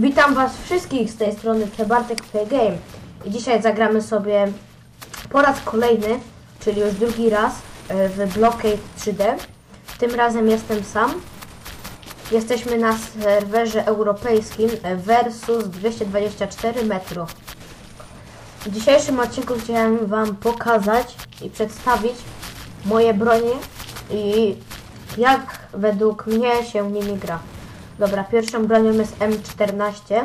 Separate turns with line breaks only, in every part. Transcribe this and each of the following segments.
Witam was wszystkich z tej strony Przebartek Play Game i dzisiaj zagramy sobie po raz kolejny, czyli już drugi raz e, w Blockade 3D. Tym razem jestem sam. Jesteśmy na serwerze europejskim e, versus 224 metro. W dzisiejszym odcinku chciałem wam pokazać i przedstawić moje bronie i jak według mnie się nimi gra. Dobra, pierwszą bronią jest M14.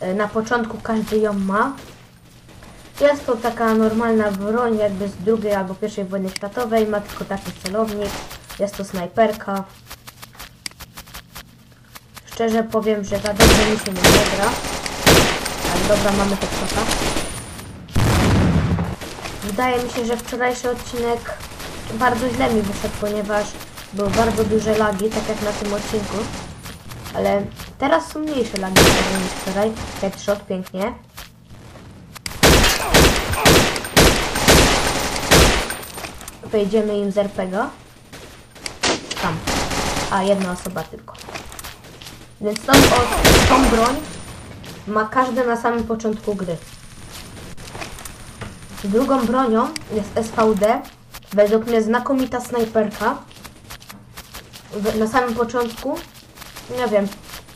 E, Na początku każdy ją ma. Jest to taka normalna broń, jakby z drugiej albo pierwszej wojny światowej. Ma tylko taki celownik. Jest to snajperka. Szczerze powiem, że za dobrze mi się nie gra. Ale dobra, mamy headshota. Wydaje mi się, że wczorajszy odcinek bardzo źle mi wyszedł, ponieważ były bardzo duże lagi, tak jak na tym odcinku. Ale teraz są mniejsze lagi niż wczoraj. Headshot, pięknie. Wejdziemy im z RPGa. Tam. A, jedna osoba tylko. Więc tą, o, tą broń ma każdy na samym początku gry. Drugą bronią jest SVD. Według mnie znakomita snajperka. Na samym początku, nie wiem,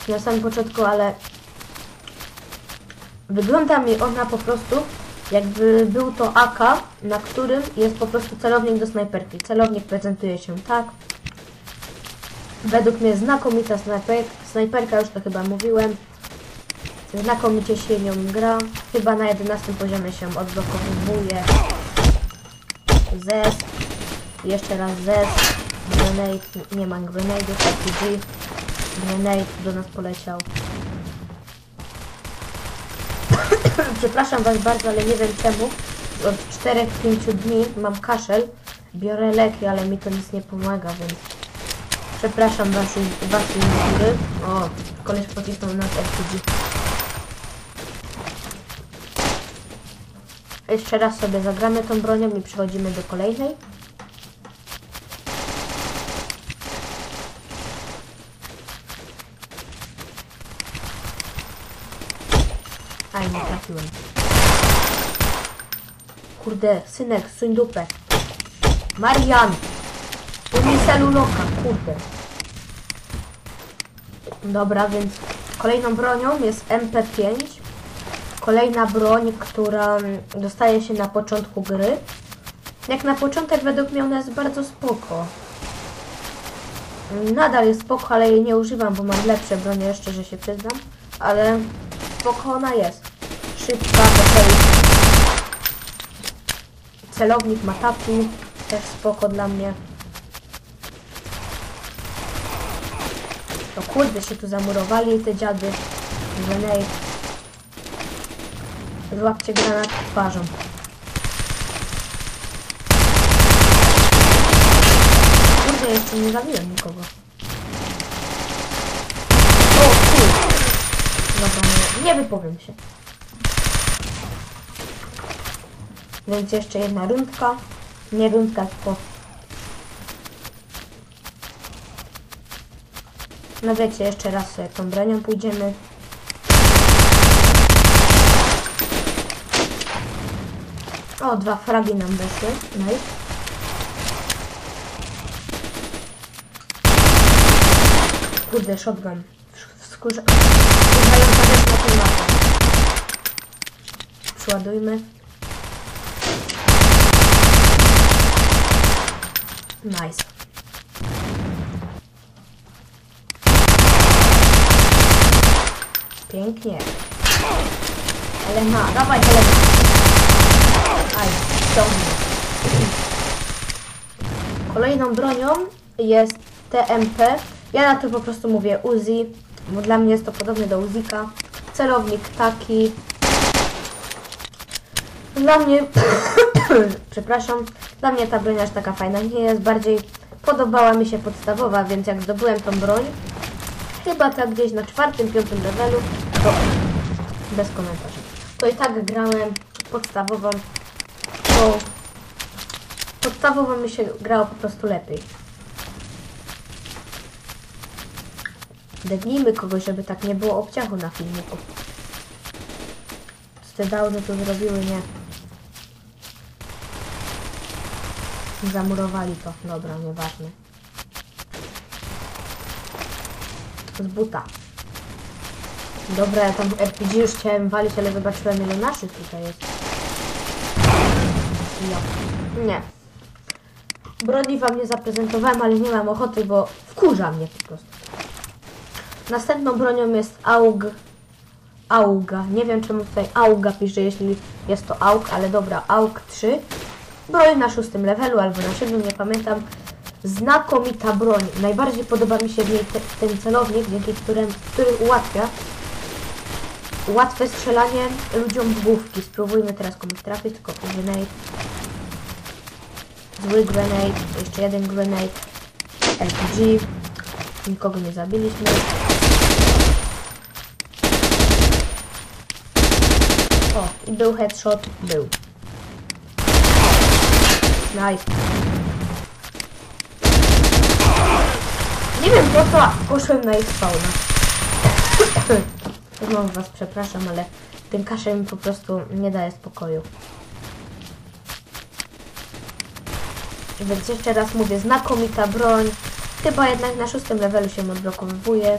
na samym początku, ale wygląda mi ona po prostu jakby był to AK, na którym jest po prostu celownik do snajperki. Celownik prezentuje się tak. Według mnie znakomita snajper, snajperka, już to chyba mówiłem. Znakomicie się nią gra. Chyba na 11 poziomie się odblokowuje. Zes. Jeszcze raz Zes. Grenade. Nie mam grenade'ów. RPG. Grenade do nas poleciał. Przepraszam Was bardzo, ale nie wiem czemu. Od 4-5 dni mam kaszel. Biorę leki, ale mi to nic nie pomaga, więc przepraszam Was, was góry. O, koleś pocisnął nas RPG. Jeszcze raz sobie zagramy tą bronią i przechodzimy do kolejnej. Aj, nie trafiłem. Kurde, synek, suń dupę. Marian! Umie celuloka, kurde. Dobra, więc kolejną bronią jest MP5. Kolejna broń, która dostaje się na początku gry. Jak na początek według mnie ona jest bardzo spoko. Nadal jest spoko, ale jej nie używam, bo mam lepsze bronie jeszcze, że się przyznam. Ale spoko ona jest. Szybka, okej. Celownik ma tapu, też spoko dla mnie. To kurde się tu zamurowali te dziady. Grenade. Złapcie granat twarzą. Kurde, jeszcze nie zabiłem nikogo. O, kur... Dobra, nie, nie wypowiem się. Więc jeszcze jedna rundka. Nie rundka, tylko... No wiecie, jeszcze raz sobie tą bronią pójdziemy. O, dwa fragi nam weszły. Nice. Kurde, shotgun. W skórze... Używająca rzecz na. Nice. Pięknie. Helena, dawaj Helena. Aj, ciągnie. Kolejną bronią jest TMP. Ja na to po prostu mówię Uzi, bo dla mnie jest to podobne do Uzika. Celownik taki. Dla mnie, przepraszam, dla mnie ta broń aż taka fajna nie jest. Bardziej podobała mi się podstawowa, więc jak zdobyłem tą broń, chyba tak gdzieś na czwartym, piątym levelu, to bez komentarzy. To i tak grałem podstawową, bo podstawowo mi się grało po prostu lepiej. Dednijmy kogoś, żeby tak nie było obciachu na filmiku. Co te downy tu zrobiły, nie. Zamurowali to. Dobra, nieważne. Z buta. Dobra, ja tam RPG już chciałem walić, ale zobaczyłem ile naszych tutaj jest. Ja. Nie. Broni wam nie zaprezentowałem, ale nie mam ochoty, bo wkurza mnie po prostu. Następną bronią jest AUG. AUGA. Nie wiem czemu tutaj AUGA pisze, jeśli jest to AUG, ale dobra, AUG 3. Broń na szóstym levelu albo na siódmym, nie pamiętam. Znakomita broń. Najbardziej podoba mi się w niej te, ten celownik, dzięki którym, który ułatwia łatwe strzelanie ludziom w główki. Spróbujmy teraz komuś trafić, tylko grenade. Zły grenade, jeszcze jeden grenade. LPG. Nikogo nie zabiliśmy. O, i był headshot. Był. Nice. Nie wiem po co poszłem na ich spawna. Znowu was przepraszam, ale ten kaszel mi po prostu nie daje spokoju. Więc jeszcze raz mówię, znakomita broń. Chyba jednak na szóstym levelu się odblokowuje.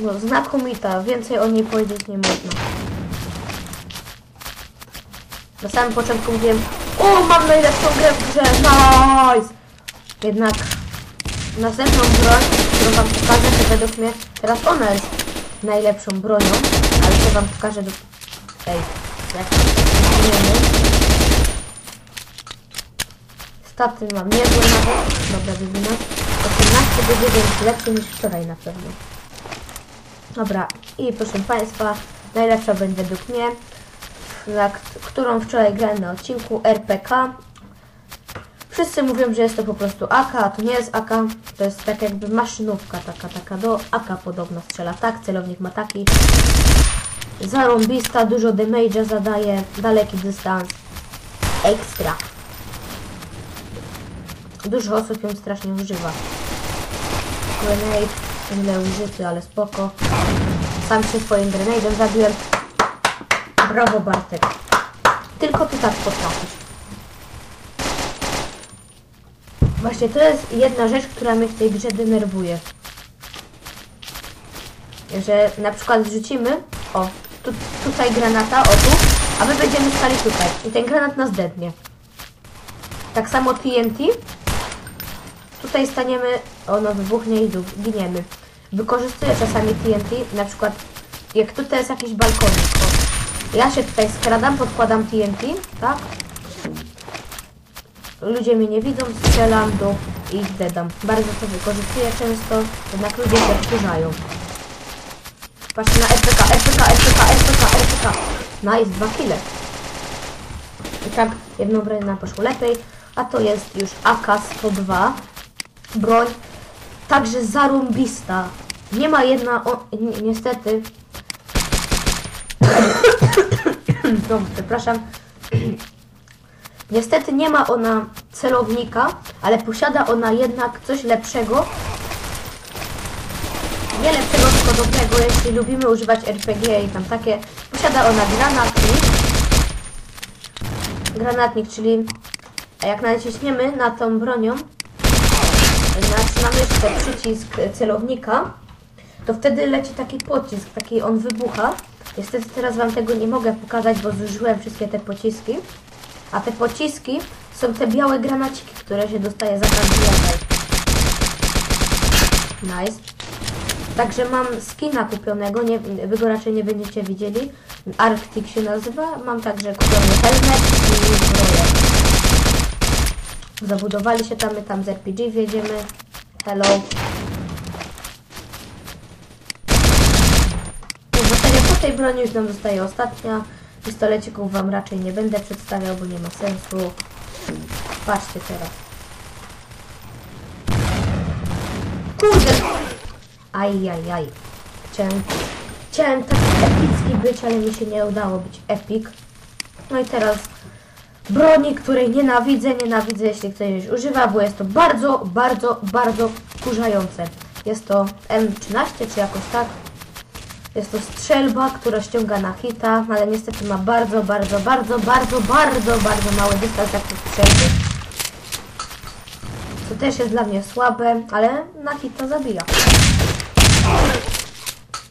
No, znakomita. Więcej o niej powiedzieć nie można. Na samym początku mówiłem, o, mam najlepszą grę w grze, nice! Jednak następną broń, którą wam pokażę, to według mnie teraz ona jest najlepszą bronią, ale to wam pokażę do... Ej, jak zmieniamy. Staty mam niezłe nawet, dobra, wywinę. 18 do 9, lepszy niż wczoraj na pewno. Dobra, i proszę Państwa, najlepsza będzie według mnie, na którą wczoraj grałem na odcinku RPK. Wszyscy mówią, że jest to po prostu AK, a to nie jest AK, to jest tak jakby maszynówka taka, taka do AK podobno strzela. Tak, celownik ma taki. Zarąbista, dużo damage'a zadaje, daleki dystans. Ekstra. Dużo osób ją strasznie używa. Grenade, źle użyty, ale spoko. Sam się swoim grenade'em zabiłem. Brawo Bartek. Tylko ty tak potrafisz. Właśnie to jest jedna rzecz, która mnie w tej grze denerwuje. Że na przykład zrzucimy, o, tu, tutaj granata, o tu, a my będziemy stali tutaj. I ten granat nas dednie. Tak samo TNT. Tutaj staniemy, ono wybuchnie i giniemy. Wykorzystuję czasami TNT, na przykład jak tutaj jest jakiś balkonik. Ja się tutaj skradam, podkładam TNT, tak? Ludzie mnie nie widzą, strzelam do ich dedam. Bardzo to wykorzystuję często, jednak ludzie się wkurzają. Patrzcie na RPK, RPK, RPK, RPK, RPK. Nice, dwa kile. I tak jedną broń nam poszło lepiej, a to jest już AK-102. Broń także zarumbista. Nie ma jedna, o, ni niestety. przepraszam. Niestety nie ma ona celownika, ale posiada ona jednak coś lepszego. Nie lepszego, tylko dobrego, jeśli lubimy używać RPG i tam takie. Posiada ona granatnik. Granatnik, czyli jak naciśniemy na tą bronią, znaczy na myszce przycisk celownika, to wtedy leci taki pocisk, taki on wybucha. Niestety teraz Wam tego nie mogę pokazać, bo zużyłem wszystkie te pociski. A te pociski są te białe granaciki, które się dostaje za każdy. Nice. Także mam skina kupionego, nie, wy go raczej nie będziecie widzieli. Arctic się nazywa. Mam także kupiony helmet i zbroję. Zabudowali się tam, my tam z RPG wjedziemy. Hello. I tej broni już nam zostaje ostatnia. Pistolecików Wam raczej nie będę przedstawiał, bo nie ma sensu. Patrzcie teraz. Kurde! Ajajaj. Chciałem, chciałem taki epicki być, ale mi się nie udało być epic. No i teraz broni, której nienawidzę, nienawidzę, jeśli ktoś używa, bo jest to bardzo, bardzo, bardzo wkurzające. Jest to M13 czy jakoś tak. Jest to strzelba, która ściąga na hita, ale niestety ma bardzo, bardzo, bardzo, bardzo, bardzo, bardzo mały dystans jak to strzelby. Co też jest dla mnie słabe, ale na hita zabija.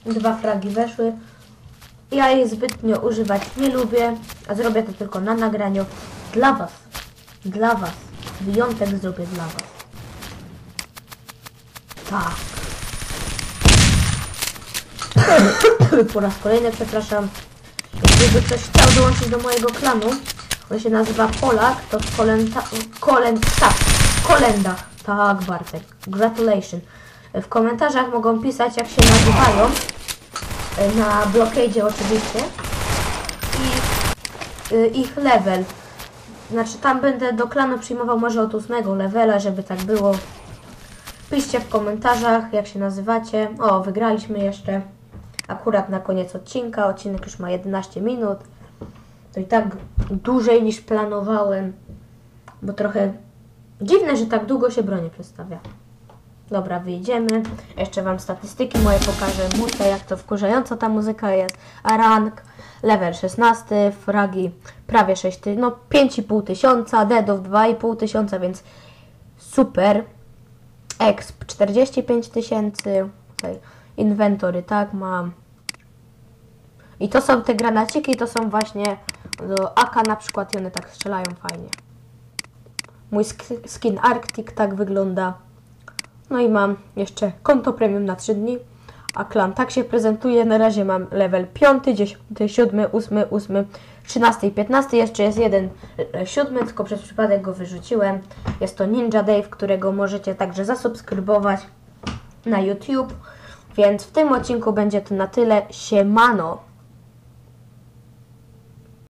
Dwa fragi weszły. Ja jej zbytnio używać nie lubię, a zrobię to tylko na nagraniu dla Was. Dla Was. Wyjątek zrobię dla Was. Tak. po raz kolejny przepraszam. Jeśli by ktoś chciał dołączyć do mojego klanu, on się nazywa Polak, to w kolenda, kolend, tak, w kolendach. Tak, Bartek. Gratulation. W komentarzach mogą pisać, jak się nazywają. Na blokadzie oczywiście. I y, ich level. Znaczy tam będę do klanu przyjmował może od 8 levela, żeby tak było. Piszcie w komentarzach, jak się nazywacie. O, wygraliśmy jeszcze. Akurat na koniec odcinka. Odcinek już ma 11 minut. To i tak dłużej niż planowałem. Bo trochę dziwne, że tak długo się broni przedstawia. Dobra, wyjdziemy. Jeszcze Wam statystyki moje pokażę. Muszę, jak to wkurzająco ta muzyka jest. A rank, level 16, fragi prawie 6 ty, no 5,5 tysiąca, deadów 2,5 tysiąca, więc super. Exp 45 tysięcy. Tutaj inwentory, tak, mam. I to są te granaciki, to są właśnie do AK na przykład i one tak strzelają fajnie. Mój sk- skin Arctic tak wygląda. No i mam jeszcze konto premium na 3 dni. A klan tak się prezentuje. Na razie mam level 5, 10, 7, 8, 8, 13 i 15. Jeszcze jest jeden e, siódmy, tylko przez przypadek go wyrzuciłem. Jest to Ninja Dave, którego możecie także zasubskrybować na YouTube. Więc w tym odcinku będzie to na tyle. Siemano!